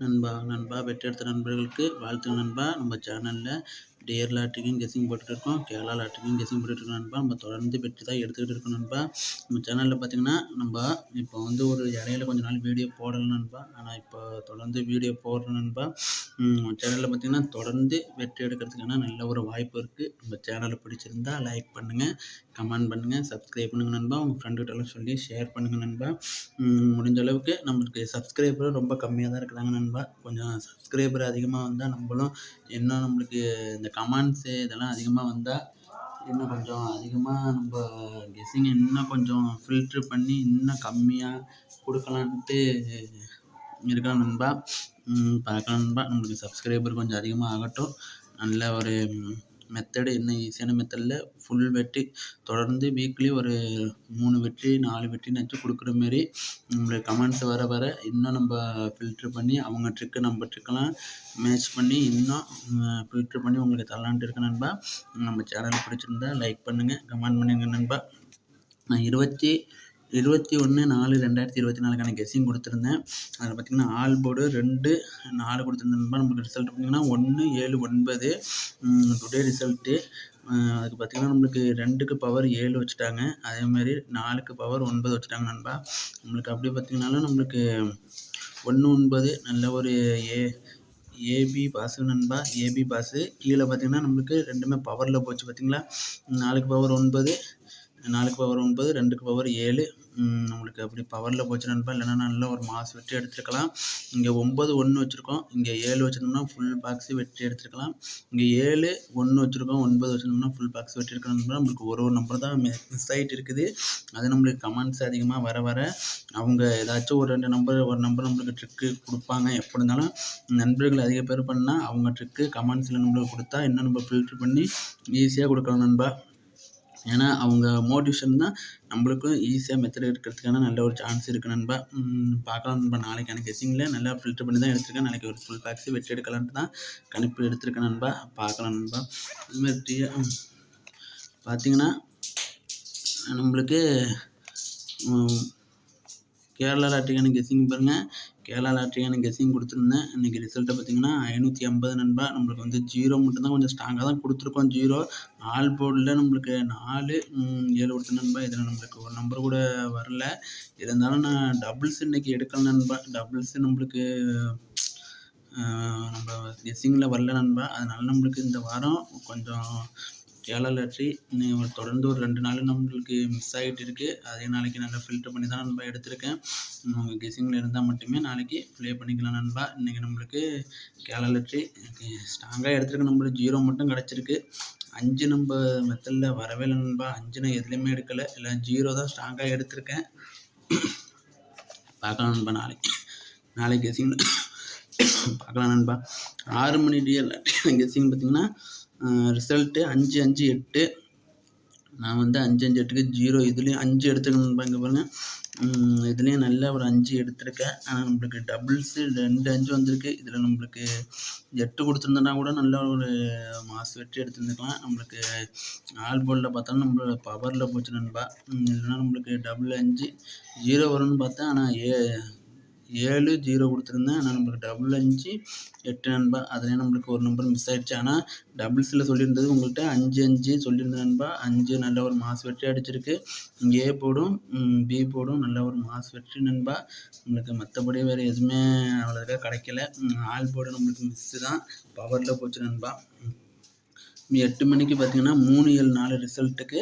நண்பா நண்பா பெற்றெடுத்த நண்பர்களுக்கு வாழ்த்து நண்பா. நம்ம சேனலில் டேர் லாட்ரிக்கும் கெஸிங் போட்டுட்டு இருக்கோம் கேரளா லாட்ரிக்கும் கெஸிங் போட்டுகிட்டு இருக்கோம் நண்பா. நம்ம தொடர்ந்து வெற்றி தான் எடுத்துக்கிட்டு இருக்கோம் நண்பா. நம்ம சேனலில் பார்த்தீங்கன்னா நம்ம இப்போ வந்து ஒரு இடையில கொஞ்ச நாள் வீடியோ போடலை நண்பா. ஆனால் இப்போ தொடர்ந்து வீடியோ போடுறோம் நண்பா. சேனலில் பார்த்தீங்கன்னா தொடர்ந்து வெற்றி எடுக்கிறதுக்கான நல்ல ஒரு வாய்ப்பு இருக்குது நம்ம சேனலை பிடிச்சிருந்தா லைக் பண்ணுங்கள் கமெண்ட் பண்ணுங்கள் சப்ஸ்கிரைப் பண்ணுங்கள் நண்பா. உங்கள் ஃப்ரெண்டுகிட்டலாம் சொல்லி ஷேர் பண்ணுங்கள் நண்பா. முடிஞ்ச அளவுக்கு நம்மளுக்கு சப்ஸ்கிரைபர் ரொம்ப கம்மியாக தான் இருக்கிறாங்க நண்பா. கொஞ்சம் சப்ஸ்கிரைபர் அதிகமாக வந்தால் நம்மளும் இன்னும் நம்மளுக்கு இந்த கமெண்ட்ஸு இதெல்லாம் அதிகமாக வந்தால் இன்னும் கொஞ்சம் அதிகமாக நம்ம கெஸ்ஸிங்கை இன்னும் கொஞ்சம் ஃபில்ட்ரு பண்ணி இன்னும் கம்மியாக கொடுக்கலான்ட்டு இருக்கலாம் நண்பா. பார்க்கலாம் நண்பா. நம்மளுக்கு சப்ஸ்கிரைபர் கொஞ்சம் அதிகமாக ஆகட்டும். நல்ல ஒரு மெத்தடு என்ன ஈஸியான மெத்தடில் ஃபுல் வெற்றி தொடர்ந்து வீக்லி ஒரு மூணு வெற்றி நாலு வெற்றினாச்சும் கொடுக்குற மாரி நம்மளுக்கு கமெண்ட்ஸ் வர வர இன்னும் நம்ம ஃபில்ட்ரு பண்ணி அவங்க ட்ரிக்கு நம்ம ட்ரிக்கெல்லாம் மேட்ச் பண்ணி இன்னும் ஃபில்ட்ரு பண்ணி உங்களுக்கு தரலான்ட்டு இருக்க நண்பா. நம்ம சேனல் பிடிச்சிருந்தா லைக் பண்ணுங்கள் கமெண்ட் பண்ணுங்க நண்பா. நான் இருபத்தி இருபத்தி ஒன்று நாலு ரெண்டாயிரத்தி இருபத்தி நாலுக்கான கெஸ்ஸிங் கொடுத்துருந்தேன். அதில் பார்த்திங்கன்னா ஆல் போர்டு ரெண்டு நாலு கொடுத்துருந்தேன். நண்பா நம்மளுக்கு ரிசல்ட் பார்த்திங்கன்னா ஒன்று ஏழு ஒன்பது. டுடே ரிசல்ட்டு அதுக்கு பார்த்திங்கன்னா நம்மளுக்கு ரெண்டுக்கு பவர் ஏழு வச்சுட்டாங்க. அதேமாதிரி நாலுக்கு பவர் ஒன்பது வச்சுட்டாங்க நண்பா. நம்மளுக்கு அப்படி பார்த்திங்கனாலும் நம்மளுக்கு ஒன்று ஒன்பது நல்ல ஒரு ஏ ஏபி பாஸு நண்பா. ஏபி பாஸு கீழே பார்த்திங்கன்னா நம்மளுக்கு ரெண்டுமே பவரில் போச்சு பார்த்திங்களா நாலுக்கு பவர் ஒன்பது நாலுக்கு பவர் ஒன்பது ரெண்டுக்கு பவர் ஏழு. நம்மளுக்கு அப்படி பவரில் போச்சு நண்பா. இல்லைன்னா நல்ல ஒரு மாஸ் வெற்றி எடுத்துருக்கலாம். இங்கே ஒம்பது ஒன்று வச்சுருக்கோம். இங்கே ஏழு வச்சுருந்தோம்னா ஃபுல் பாக்ஸு வெற்றி எடுத்துருக்கலாம். இங்கே ஏழு ஒன்று வச்சுருக்கோம். ஒன்பது வச்சுருந்தோம்னா ஃபுல் பாக்ஸ் வெற்றி எடுக்கணும் நம்மளுக்கு ஒரு ஒரு நம்பர் தான் மிஸ் ஆகிட்டு இருக்குது. அது நம்மளுக்கு கமெண்ட்ஸ் அதிகமாக வர வர அவங்க ஏதாச்சும் ஒரு ரெண்டு நம்பர் ஒரு நம்பர் நம்மளுக்கு ட்ரிக்கு கொடுப்பாங்க. எப்படி இருந்தாலும் நண்பர்கள் அதிக பேர் பண்ணால் அவங்க ட்ரிக்கு கமெண்ட்ஸில் நம்மளுக்கு கொடுத்தா இன்னும் நம்ம ஃபில்ட்ரு பண்ணி ஈஸியாக கொடுக்கலாம் நண்பா. ஏன்னா அவங்க மோட்டிவேஷன் தான் நம்மளுக்கும் ஈஸியாக மெத்தட் எடுக்கிறதுக்கான நல்ல ஒரு சான்ஸ் இருக்குது நண்பா. பார்க்கலாம் நண்பா. நாளைக்கான கெஸ்ஸிங்கில் நல்லா ஃபில்டர் பண்ணி தான் எடுத்திருக்கேன். நாளைக்கு ஒரு ஃபுல் பேக்ஸு வெற்றி எடுக்கலான்ட்டு தான் கணிப்பு எடுத்திருக்கேன் நண்பா. பார்க்கலாம் நண்பா. இதுமாதிரி பார்த்தீங்கன்னா நம்மளுக்கு கேரளா லாட்ரிக்கான கெஸ்ஸிங் பாருங்கள் கேரளா லாட்ரிக்கான கெஸ்ஸிங் கொடுத்துருந்தேன். இன்றைக்கி ரிசல்ட்டை பார்த்தீங்கன்னா ஐநூற்றி ஐம்பது நண்பா. நம்மளுக்கு வந்து ஜீரோ மட்டும்தான் கொஞ்சம் ஸ்ட்ராங்காக தான் கொடுத்துருக்கோம் ஜீரோ ஆல் போர்டில் நம்மளுக்கு நாலு ஏழு கொடுத்த நண்பா. இதில் நம்மளுக்கு ஒரு நம்பர் கூட வரல. இருந்தாலும் நான் டபுள்ஸ் இன்றைக்கி எடுக்கல நண்பா. டபுள்ஸ் நம்மளுக்கு நம்ம கெஸ்ஸிங்கில் வரல நண்பா. அதனால நம்மளுக்கு இந்த வாரம் கொஞ்சம் கேரளா லாட்ரி இன்னும் தொடர்ந்து ஒரு ரெண்டு நாள் நம்மளுக்கு மிஸ் ஆகிட்டு இருக்குது அதே நாளைக்கு நல்லா ஃபில்டர் பண்ணி தான் நண்பா எடுத்திருக்கேன். உங்கள் கெஸிங்கில் இருந்தால் மட்டுமே நாளைக்கு ப்ளே பண்ணிக்கலாம் நண்பா. இன்றைக்கி நம்மளுக்கு கேரளா ஸ்ட்ராங்காக எடுத்திருக்க. நம்மளுக்கு ஜீரோ மட்டும் கிடச்சிருக்கு. அஞ்சு நம்ம மெத்தடில் வரவே இல்லை நண்பா. அஞ்சு நான் எதுலேயுமே எடுக்கலை. இல்லை ஜீரோ தான் ஸ்ட்ராங்காக எடுத்திருக்கேன். பார்க்கலாம் நண்பா நாளைக்கு. நாளைக்கு கெஸிங் பார்க்கலாம் நண்பா. ஆறு மணி டிஎல் கெஸிங் பார்த்திங்கன்னா ரிசல்ட்டு அஞ்சு அஞ்சு எட்டு. நான் வந்து அஞ்சு அஞ்சு எட்டுக்கு ஜீரோ இதுலேயும் அஞ்சு எடுத்துக்கணும் இங்கே பாருங்கள் இதுலேயும் நல்ல ஒரு அஞ்சு எடுத்திருக்கேன். ஆனால் நம்மளுக்கு டபுள்ஸு ரெண்டு அஞ்சு வந்திருக்கு. இதில் நம்மளுக்கு எட்டு கொடுத்துருந்தனா கூட நல்ல ஒரு மாஸ் வெட்டி எடுத்துருந்துக்கலாம். நம்மளுக்கு ஆல் போர்டில் பார்த்தாலும் நம்மளோட பவரில் போச்சு நண்பா. இல்லைன்னா நம்மளுக்கு டபுள் அஞ்சு ஜீரோ வரும்னு பார்த்தேன். ஆனால் ஏ ஏழு ஜீரோ கொடுத்துருந்தேன். ஆனால் நம்மளுக்கு டபுள் அஞ்சு எட்டு நண்பா அதுலேயே நம்மளுக்கு ஒரு நம்பர் மிஸ் ஆகிடுச்சு ஆனால் டபுள்ஸில் சொல்லியிருந்தது உங்கள்கிட்ட அஞ்சு அஞ்சு சொல்லியிருந்தேன் நண்பா. அஞ்சு நல்ல ஒரு மாஸ் வெற்றி அடிச்சிருக்கு. ஏ போடும். பி போடும். நல்ல ஒரு மாஸ் வெற்றி நண்பா. நம்மளுக்கு மற்றபடி வேறு எதுவுமே அவ்வளோக்கா கிடைக்கல. ஆல் போர்டு நம்மளுக்கு மிஸ்ஸு தான். பவரில் போச்சு நண்பா. எட்டு மணிக்கு பார்த்தீங்கன்னா மூணு ஏழு நாலு ரிசல்ட்டுக்கு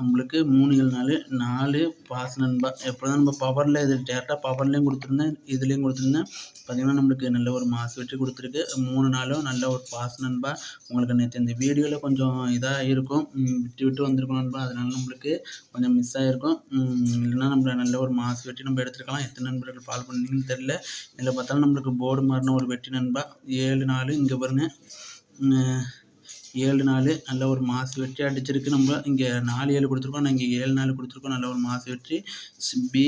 நம்மளுக்கு மூணு ஏழு நாலு நாலு பாஸ் நண்பா எப்போ தான் நம்ம பவரில் இது டேரெக்டாக பவர்லேயும் கொடுத்துருந்தேன் இதுலேயும் கொடுத்துருந்தேன். பார்த்திங்கன்னா நம்மளுக்கு நல்ல ஒரு மாஸ் வெற்றி கொடுத்துருக்கு. மூணு நாளும் நல்ல ஒரு பாஸ் நண்பா. உங்களுக்கு நேற்று இந்த வீடியோவில் கொஞ்சம் இதாக இருக்கும் விட்டு விட்டு வந்திருக்கும் நண்பா. அதனால நம்மளுக்கு கொஞ்சம் மிஸ் ஆகிருக்கும் இல்லைன்னா நம்மள நல்ல ஒரு மாஸ் வெற்றி நம்ம எடுத்துருக்கலாம். எத்தனை நண்பர்கள் ஃபாலோ பண்ணீங்கன்னு தெரில இதில் பார்த்தாலும் நம்மளுக்கு போர்டு மாறின ஒரு வெற்றி நண்பா. ஏழு நாலு இங்கே பாருங்கள் ஏழு நாலு நல்ல ஒரு மாசு வெற்றி அடிச்சிருக்கு. நம்ம இங்கே நாலு ஏழு கொடுத்துருக்கோம். நான் இங்கே ஏழு நாலு கொடுத்துருக்கோம். நல்ல ஒரு மாசு வெற்றி. பி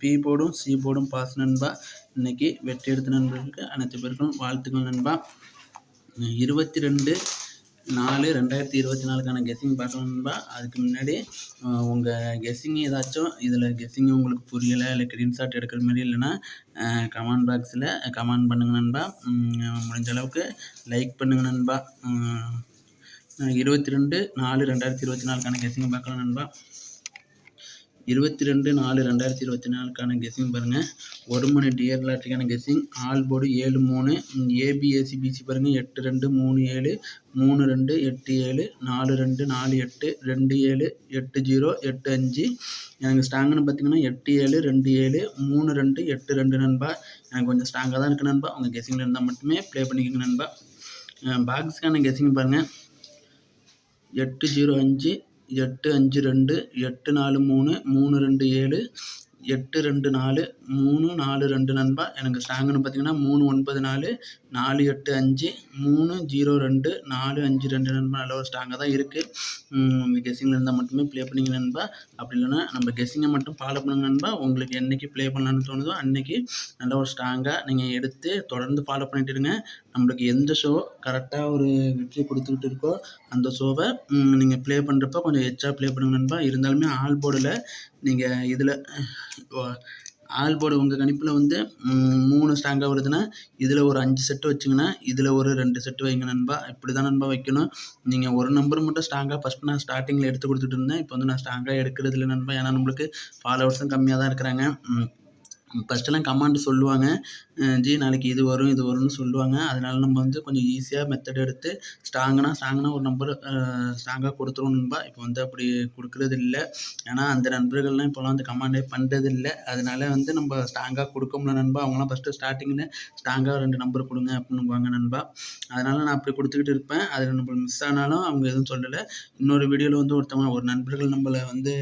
பி போர்டும் சி போர்டும் பாஸ் நண்பா. இன்றைக்கி வெற்றி எடுத்த நண்பர்களுக்கு அனைத்து பேருக்கும் வாழ்த்துக்கள் நண்பா. இருபத்தி ரெண்டு நாலு ரெண்டாயிரத்தி இருபத்தி நாலுக்கான கெஸ்ஸிங் பார்க்கலாம் நண்பா. அதுக்கு முன்னாடி உங்கள் கெஸ்ஸிங் ஏதாச்சும் இதில் கெஸ்ஸிங் உங்களுக்கு புரியலை இல்லை ஸ்க்ரீன்ஷாட் எடுக்கிற மாதிரி இல்லைன்னா கமெண்ட் பாக்ஸில் கமெண்ட் பண்ணுங்க நண்பா. முடிஞ்ச அளவுக்கு லைக் பண்ணுங்க நண்பா. இருபத்தி ரெண்டு நாலு ரெண்டாயிரத்தி இருபத்தி நாலுக்கான கெஸ்ஸிங் பார்க்கலாம் நண்பா. இருபத்தி ரெண்டு நாலு ரெண்டாயிரத்தி இருபத்தி நாலுக்கான கெஸ்ஸிங் பாருங்கள் ஒரு மணி டியர் லாட்ரிக்கான கெஸ்ஸிங் ஆல் போர்டு ஏழு மூணு. ஏபிஎஸ்சி பிசி பாருங்கள் எட்டு ரெண்டு மூணு ஏழு. மூணு ரெண்டு எட்டு ஏழு. நாலு ரெண்டு நாலு எட்டு. ரெண்டு ஏழு எட்டு ஜீரோ எட்டு அஞ்சு. எனக்கு ஸ்ட்ராங்குன்னு பார்த்தீங்கன்னா எட்டு ஏழு ரெண்டு ஏழு. மூணு ரெண்டு எட்டு ரெண்டு நண்பா. எனக்கு கொஞ்சம் ஸ்ட்ராங்காக தான் இருக்குது நண்பா. உங்கள் கெஸ்ஸிங்கில் இருந்தால் மட்டுமே ப்ளே பண்ணிக்கோங்க நண்பா. பாக்ஸுக்கான கெஸ்ஸிங் பாருங்கள் எட்டு ஜீரோ அஞ்சு. எட்டு அஞ்சு ரெண்டு எட்டு நாலு மூணு மூணு ரெண்டு ஏழு எட்டு ரெண்டு நாலு மூணு நாலு ரெண்டு நண்பா. எனக்கு ஸ்ட்ராங்குன்னு பார்த்தீங்கன்னா மூணு ஒன்பது நாலு நாலு எட்டு அஞ்சு மூணு ஜீரோ ரெண்டு நாலு அஞ்சு ரெண்டு நண்பா நல்ல ஒரு ஸ்ட்ராங்காக தான் இருக்குது கெஸ்ஸிங்கில் இருந்தால் மட்டுமே ப்ளே பண்ணிங்க நண்பா. அப்படி இல்லைன்னா நம்ம கெஸ்ஸிங்கை மட்டும் ஃபாலோ பண்ணுங்க நண்பா. உங்களுக்கு என்னைக்கு ப்ளே பண்ணலான்னு தோணுதோ அன்னைக்கு நல்ல ஒரு ஸ்ட்ராங்காக நீங்கள் எடுத்து தொடர்ந்து ஃபாலோ பண்ணிட்டு இருங்க. நம்மளுக்கு எந்த ஷோ கரெக்டாக ஒரு வெற்றி கொடுத்துக்கிட்டு இருக்கோ அந்த ஷோவை நீங்கள் ப்ளே பண்ணுறப்ப கொஞ்சம் எச்சா ப்ளே பண்ணுங்க நண்பா. இருந்தாலுமே ஆல் போர்டில் நீங்கள் இதில் ஆல் போர்டு உங்கள் கணிப்பில் வந்து மூணு ஸ்ட்ராங்காக வருதுன்னா இதில் ஒரு அஞ்சு செட்டு வச்சிங்கன்னா இதில் ஒரு ரெண்டு செட்டு வைங்க நண்பா. இப்படி தான் நண்பா வைக்கணும். நீங்கள் ஒரு நம்பர் மட்டும் ஸ்ட்ராங்காக ஃபஸ்ட் நான் ஸ்டார்டிங்கில் எடுத்து கொடுத்துட்டு இருந்தேன். இப்போ வந்து நான் ஸ்ட்ராங்காக எடுக்கிறது இல்லை நண்பா. ஏன்னா நம்மளுக்கு ஃபாலோவர்ஸும் கம்மியாக தான் இருக்கிறாங்க. ஃபஸ்ட்டெல்லாம் கமாண்டு சொல்லுவாங்க. ஜி நாளைக்கு இது வரும் இது வரும்னு சொல்லுவாங்க. அதனால நம்ம வந்து கொஞ்சம் ஈஸியாக மெத்தட் எடுத்து ஸ்ட்ராங்னா ஸ்ட்ராங்னா ஒரு நம்பர் ஸ்ட்ராங்காக கொடுத்துருவோம் நண்பா. இப்போ வந்து அப்படி கொடுக்குறது இல்லை. ஏன்னா அந்த நண்பர்கள்லாம் இப்போலாம் வந்து கமாண்டே பண்ணுறது இல்லை. அதனால வந்து நம்ம ஸ்ட்ராங்காக கொடுக்க முடியல நண்பா அவங்களாம் ஃபஸ்ட்டு ஸ்டார்டிங்கில் ஸ்ட்ராங்காக ரெண்டு நம்பர் கொடுங்க அப்படின்னுவாங்க நண்பா. அதனால் நான் அப்படி கொடுத்துக்கிட்டு இருப்பேன். அதில் நம்ம மிஸ் ஆனாலும் அவங்க எதுவும் சொல்லலை. இன்னொரு வீடியோவில் வந்து ஒருத்தவங்க ஒரு நண்பர்கள் நம்மளை வந்து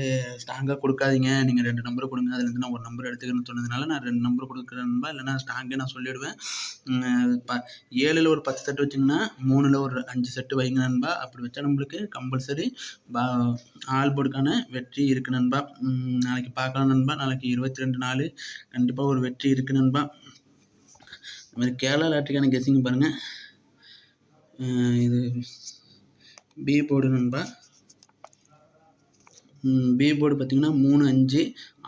ஸ்ட்ராங்காக கொடுக்காதீங்க. நீங்கள் ரெண்டு நம்பர் கொடுங்க. அதுலேருந்து நான் ஒரு நம்பர் எடுத்துக்கணும்னு சொன்னதுனால நான் ரெண்டு நம்பர் கொடுக்குறேன் நண்பா. இல்லைனா ஸ்ட்ராங்கே நான் சொல்லிவிடுவேன் ப ஏழில் ஒரு பத்து செட்டு வச்சிங்கன்னா மூணில் ஒரு அஞ்சு செட்டு வைங்க நண்பா. அப்படி வச்சா நம்மளுக்கு கம்பல்சரி பா ஆல் போர்டுக்கான வெற்றி இருக்குது நண்பா. நாளைக்கு பார்க்கலாம் நண்பா. நாளைக்கு இருபத்தி ரெண்டு நாள் கண்டிப்பாக ஒரு வெற்றி இருக்குது நண்பா. அது மாதிரி கேரளா லாட்ரிக்கான கெஸிங் பாருங்கள் இது பி போர்டு நண்பா. பி போர்டு பார்த்தீங்கன்னா மூணு அஞ்சு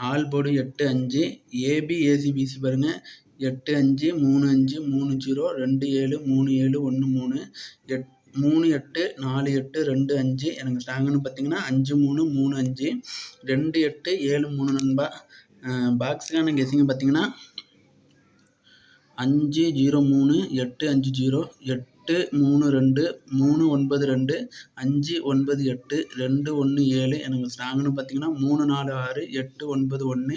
ஆல் போர்டு எட்டு அஞ்சு ஏபி ஏசிபிசி பாருங்கள் எட்டு அஞ்சு மூணு அஞ்சு மூணு ஜீரோ ரெண்டு ஏழு மூணு ஏழு ஒன்று மூணு எட் மூணு எட்டு நாலு எட்டு ரெண்டு அஞ்சு. எனக்கு ஸ்ட்ராங்குன்னு பார்த்தீங்கன்னா அஞ்சு மூணு மூணு அஞ்சு. ரெண்டு எட்டு ஏழு மூணு நண்பா. பாக்ஸுக்கான கெஸிங்க பார்த்தீங்கன்னா அஞ்சு ஜீரோ மூணு எட்டு அஞ்சு ஜீரோ எட் எட்டு மூணு ரெண்டு மூணு ஒன்பது ரெண்டு அஞ்சு ஒன்பது எட்டு ரெண்டு ஒன்று ஏழு எனக்கு ஸ்ட்ராங்குன்னு பார்த்தீங்கன்னா மூணு நாலு ஆறு எட்டு ஒன்பது ஒன்று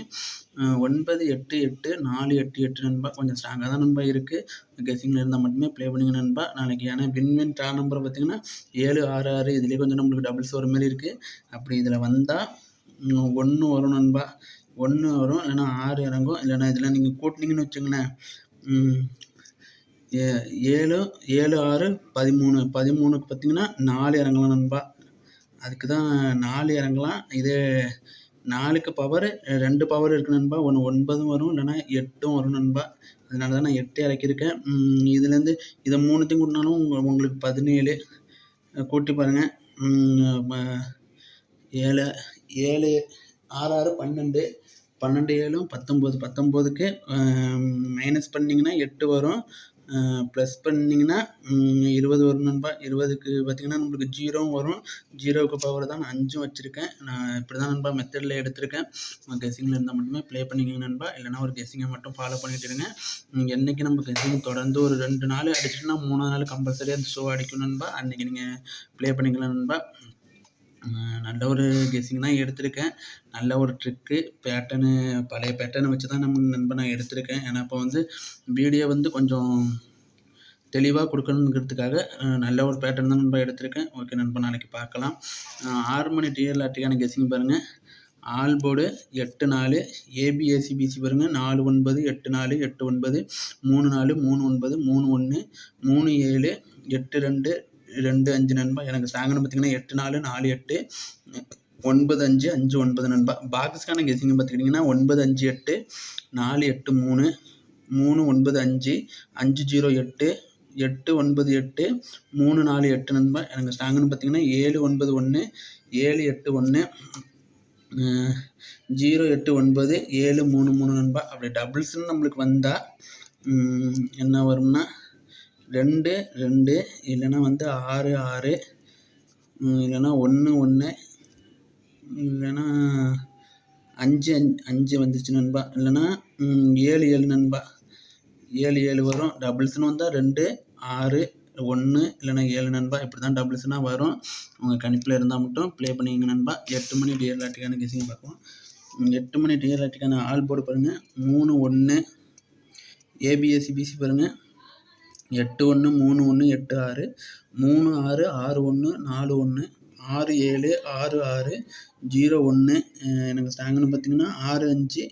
ஒன்பது எட்டு எட்டு நாலு எட்டு எட்டு நண்பா கொஞ்சம் ஸ்ட்ராங்காக தான் நண்பா இருக்குது கெஸிங்கில் இருந்தால் மட்டுமே ப்ளே பண்ணுங்க நண்பா. நாளைக்கு ஏன்னா வின் வின் ட்ரா நம்பர் பார்த்தீங்கன்னா ஏழு ஆறு ஆறு இதுலேயே கொஞ்சம் நம்மளுக்கு டபுள்ஸ் வர மாதிரி இருக்குது அப்படி இதில் வந்தால் ஒன்று வரும் நண்பா. ஒன்று வரும் இல்லைன்னா ஆறு இறங்கும். இல்லைன்னா இதில் நீங்கள் கூட்டினீங்கன்னு வச்சுங்களேன் ஏ ஏழு ஏழு ஆறு பதிமூணு. பதிமூணுக்கு பார்த்தீங்கன்னா நாலு இறங்கலாம் நண்பா. அதுக்கு தான் நாலு இறங்கலாம். இதே நாலுக்கு பவர் ரெண்டு பவர் இருக்குது நண்பா. ஒன்று ஒன்பதும் வரும் இல்லைன்னா எட்டும் வரும் நண்பா. அதனால தான் நான் எட்டு இறக்கியிருக்கேன். இதுலேருந்து இதை மூணுத்தையும் கூட்டினாலும் உங்கள் உங்களுக்கு பதினேழு. கூட்டி பாருங்கள் ஏழு ஏழு ஆறு ஆறு பன்னெண்டு. பன்னெண்டு ஏழும் பத்தொம்போது. பத்தொம்போதுக்கு மைனஸ் பண்ணிங்கன்னா எட்டு வரும். ப்ளஸ் பண்ணிங்கன்னா இருபது வரும் நண்பா இருபதுக்கு பார்த்தீங்கன்னா நம்மளுக்கு ஜீரோவும் வரும். ஜீரோவுக்கு பவர் தான் நான் அஞ்சும் வச்சுருக்கேன். நான் இப்படி தான் நண்பா மெத்தடில் எடுத்திருக்கேன். கெஸிங்கில் இருந்தால் மட்டுமே ப்ளே பண்ணிக்கோங்க நண்பா. இல்லைனா ஒரு கெஸிங்கை மட்டும் ஃபாலோ பண்ணிட்டு இருங்க. என்றைக்கு நம்ம கெஸிங் தொடர்ந்து ஒரு ரெண்டு நாள் அடிச்சிட்டுனா மூணாவது நாள் கம்பல்சரியாக அந்த ஷோ அடிக்கும் நண்பா. அன்றைக்கி நீங்கள் ப்ளே பண்ணிக்கலாம் நண்பா. நல்ல ஒரு கெஸ்ஸிங் தான் எடுத்திருக்கேன். நல்ல ஒரு ட்ரிக்கு பேட்டர்னு பழைய பேட்டர்னை வச்சு தான் நம்ம நண்பன் நான் எடுத்திருக்கேன். ஏன்னா இப்போ வந்து வீடியோ வந்து கொஞ்சம் தெளிவாக கொடுக்கணுங்கிறதுக்காக நல்ல ஒரு பேட்டர்ன் தான் நண்பா எடுத்திருக்கேன். ஓகே நண்பா நாளைக்கு பார்க்கலாம். ஆறு மணி டிஎல் லாட்டிக்கான கெஸ்ஸிங் பாருங்கள் ஆல் போர்டு எட்டு நாலு ஏபிஎஸ்சிபிசி பாருங்கள் நாலு ஒன்பது எட்டு நாலு எட்டு ஒன்பது மூணு நாலு மூணு ஒன்பது மூணு ஒன்று மூணு ஏழு எட்டு ரெண்டு ரெண்டு அஞ்சு நண்பா எனக்கு ஸ்ட்ராங்குன்னு பார்த்தீங்கன்னா எட்டு நாலு நாலு எட்டு ஒன்பது அஞ்சு அஞ்சு ஒன்பது நண்பா. பாக்ஸ்க்கான கெஸிங் பார்த்துக்கிட்டிங்கன்னா ஒன்பது அஞ்சு எட்டு நாலு எட்டு மூணு மூணு ஒன்பது அஞ்சு அஞ்சு ஜீரோ எட்டு எட்டு ஒன்பது எட்டு மூணு நாலு எட்டு நண்பா. எனக்கு ஸ்ட்ராங்குன்னு பார்த்தீங்கன்னா ஏழு ஒன்பது ஒன்று ஏழு எட்டு ஒன்று ஜீரோ எட்டு ஒன்பது ஏழு மூணு மூணு நண்பா. அப்படி டபுள்ஸ்ன்னு நம்மளுக்கு வந்தால் என்ன வரும்னா ரெண்டு ரெண்டு இல்லைன்னா வந்து ஆறு ஆறு இல்லைன்னா ஒன்று ஒன்று இல்லைன்னா அஞ்சு அஞ்சு அஞ்சு வந்துச்சு நண்பா. இல்லைன்னா ஏழு ஏழு நண்பா. ஏழு ஏழு வரும். டபுள்ஸ்னு வந்தால் ரெண்டு ஆறு ஒன்று இல்லைன்னா ஏழு நண்பா. இப்படி தான் டபுள்ஸ்னால் வரும். உங்கள் கணிப்பில் இருந்தால் மட்டும் ப்ளே பண்ணிங்க நண்பா. எட்டு மணி டிஎல் லாட்டிக்கான கெஸிங் பார்ப்போம். எட்டு மணி டிஎல் லாட்டிக்கான ஆல் போர்டு பாருங்கள் மூணு ஒன்று ஏபிஎஸ்சி பிசி பாருங்கள் எட்டு ஒன்று மூணு ஒன்று எட்டு ஆறு மூணு ஆறு ஆறு ஒன்று நாலு ஒன்று ஆறு ஏழு ஆறு ஆறு ஜீரோ ஒன்று எனக்கு ஸ்ட்ராங்குன்னு பார்த்தீங்கன்னா ஆறு அஞ்சு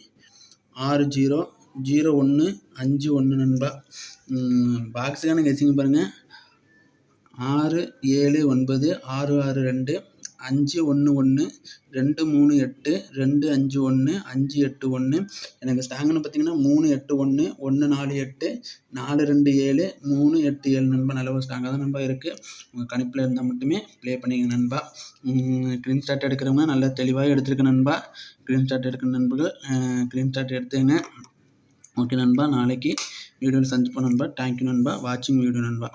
ஆறு ஜீரோ ஜீரோ ஒன்று அஞ்சு ஒன்று நண்பா. பாக்ஸுக்கான கெஸிங் பாருங்கள் ஆறு ஏழு ஒன்பது ஆறு ஆறு ரெண்டு அஞ்சு ஒன்று ஒன்று ரெண்டு மூணு எட்டு ரெண்டு அஞ்சு ஒன்று அஞ்சு எட்டு ஒன்று எனக்கு ஸ்டாங்னு பார்த்தீங்கன்னா மூணு எட்டு ஒன்று ஒன்று நாலு எட்டு நாலு ரெண்டு ஏழு மூணு எட்டு ஏழு நண்பா. நல்ல ஒரு ஸ்டாங்காக தான் நண்பா இருக்குது உங்கள் கணிப்பில் இருந்தால் மட்டுமே ப்ளே பண்ணிங்க நண்பா. க்ரீன் ஷாட் எடுக்கிறவங்க நல்லா தெளிவாக எடுத்துருக்க நண்பா. க்ரீன் ஷாட் எடுக்கிற நண்பர்கள் க்ரீன் ஷாட் எடுத்துங்க. ஓகே நண்பா நாளைக்கு வீடியோவில் சந்திப்போம் நண்பா. தேங்க்யூ நண்பா. வாட்சிங் வீடியோ நண்பா.